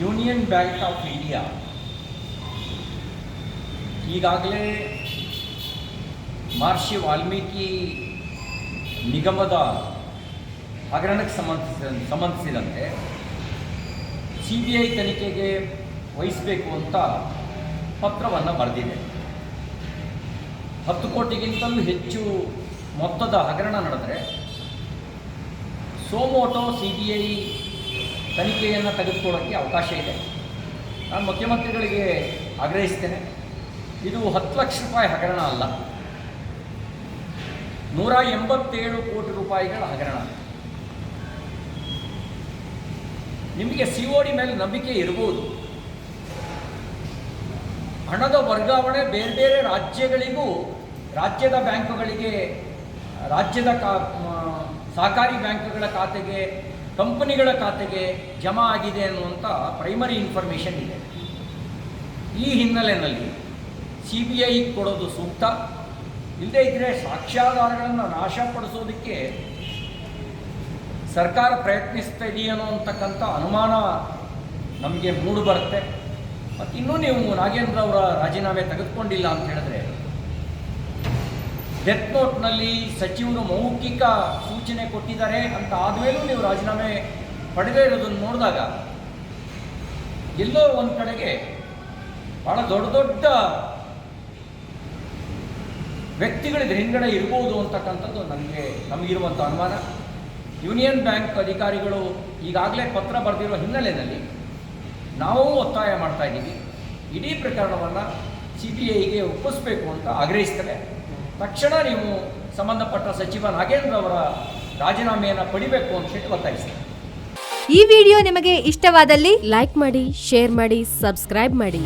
Union bank of India ಈಗಾಗಲೇ ಮಹರ್ಷಿ ವಾಲ್ಮೀಕಿ ನಿಗಮದ ಹಗರಣಕ್ಕೆ ಸಂಬಂಧಿಸಿದ, ಸಂಬಂಧಿಸಿದಂತೆ ಸಿ ಬಿ ಐ ತನಿಖೆಗೆ ವಹಿಸಬೇಕು ಅಂತ ಪತ್ರವನ್ನು ಬರೆದಿದೆ. ಹತ್ತು ಕೋಟಿಗಿಂತಲೂ ಹೆಚ್ಚು ಮೊತ್ತದ ಹಗರಣ ನಡೆದರೆ ಸೋಮೋಟೋ ಸಿ ಬಿ ಐ ತನಿಖೆಯನ್ನು ತೆಗೆದುಕೊಳ್ಳೋಕ್ಕೆ ಅವಕಾಶ ಇದೆ. ನಾನು ಮುಖ್ಯಮಂತ್ರಿಗಳಿಗೆ ಆಗ್ರಹಿಸ್ತೇನೆ. ಇದು ಹತ್ತು ಲಕ್ಷ ರೂಪಾಯಿ ಹಗರಣ ಅಲ್ಲ. ನೂರ ಎಂಬತ್ತೇಳು ಕೋಟಿ ರೂಪಾಯಿಗಳ ಹಗರಣ. ನಿಮಗೆ ಸಿ ಒ ಡಿ ಮೇಲೆ ನಂಬಿಕೆ ಇರಬಹುದು. ಹಣದ ವರ್ಗಾವಣೆ ಬೇರೆ ಬೇರೆ ರಾಜ್ಯಗಳಿಗೂ, ರಾಜ್ಯದ ಬ್ಯಾಂಕುಗಳಿಗೆ, ರಾಜ್ಯದ ಕಾ ಸಹಕಾರಿ ಬ್ಯಾಂಕುಗಳ ಖಾತೆಗೆ ಕಂಪನಿಗಳ ಖಾತೆಗೆ ಜಮಾ ಆಗಿದೆ ಅನ್ನುವಂಥ ಪ್ರೈಮರಿ ಇನ್ಫಾರ್ಮೇಷನ್ ಇದೆ. ಈ ಹಿನ್ನೆಲೆಯಲ್ಲಿ ಸಿ ಬಿ ಐ ಕೊಡೋದು ಸೂಕ್ತ. ಇಲ್ಲದೇ ಇದ್ದರೆ ಸಾಕ್ಷ್ಯಾಧಾರಗಳನ್ನು ನಾಶಪಡಿಸೋದಕ್ಕೆ ಸರ್ಕಾರ ಪ್ರಯತ್ನಿಸ್ತಾ ಇದೆಯೇನೋ ಅಂತಕ್ಕಂಥ ಅನುಮಾನ ನಮಗೆ ಮೂಡು ಬರುತ್ತೆ ಮತ್ತು ಇನ್ನೂ ನೀವು ನಾಗೇಂದ್ರ ಅವರ ರಾಜೀನಾಮೆ ತೆಗೆದುಕೊಂಡಿಲ್ಲ ಅಂತ ಹೇಳಿದ್ರೆ ಡೆತ್ ನೋಟ್ನಲ್ಲಿ ಸಚಿವರು ಮೌಖಿಕ ಸೂಚನೆ ಕೊಟ್ಟಿದ್ದಾರೆ ಅಂತ ಆದಮೇಲೂ ನೀವು ರಾಜೀನಾಮೆ ಪಡೆದೇ ಇರೋದನ್ನು ನೋಡಿದಾಗ ಎಲ್ಲೋ ಒಂದು ಕಡೆಗೆ ಭಾಳ ದೊಡ್ಡ ದೊಡ್ಡ ವ್ಯಕ್ತಿಗಳಿದ್ರ ಹಿಂಗಡೆ ಇರ್ಬೋದು ಅಂತಕ್ಕಂಥದ್ದು ನನಗೆ ನಮಗಿರುವಂಥ ಅನುಮಾನ. ಯೂನಿಯನ್ ಬ್ಯಾಂಕ್ ಅಧಿಕಾರಿಗಳು ಈಗಾಗಲೇ ಪತ್ರ ಬರೆದಿರೋ ಹಿನ್ನೆಲೆಯಲ್ಲಿ ನಾವು ಒತ್ತಾಯ ಮಾಡ್ತಾ ಇದ್ದೀವಿ. ಇಡೀ ಪ್ರಕರಣವನ್ನು ಸಿ ಬಿ ಐಗೆ ಒಪ್ಪಿಸಬೇಕು ಅಂತ ಆಗ್ರಹಿಸ್ತೇವೆ. ತಕ್ಷಣ ನೀವು ಸಂಬಂಧಪಟ್ಟ ಸಚಿವ ನಾಗೇಂದ್ರ ಅವರ ರಾಜೀನಾಮೆಯನ್ನು ಪಡಿಬೇಕು ಅಂತ ಹೇಳಿ ಒತ್ತಾಯಿಸ್ತೀನಿ. ಈ ವಿಡಿಯೋ ನಿಮಗೆ ಇಷ್ಟವಾದಲ್ಲಿ ಲೈಕ್ ಮಾಡಿ, ಶೇರ್ ಮಾಡಿ, ಸಬ್ಸ್ಕ್ರೈಬ್ ಮಾಡಿ.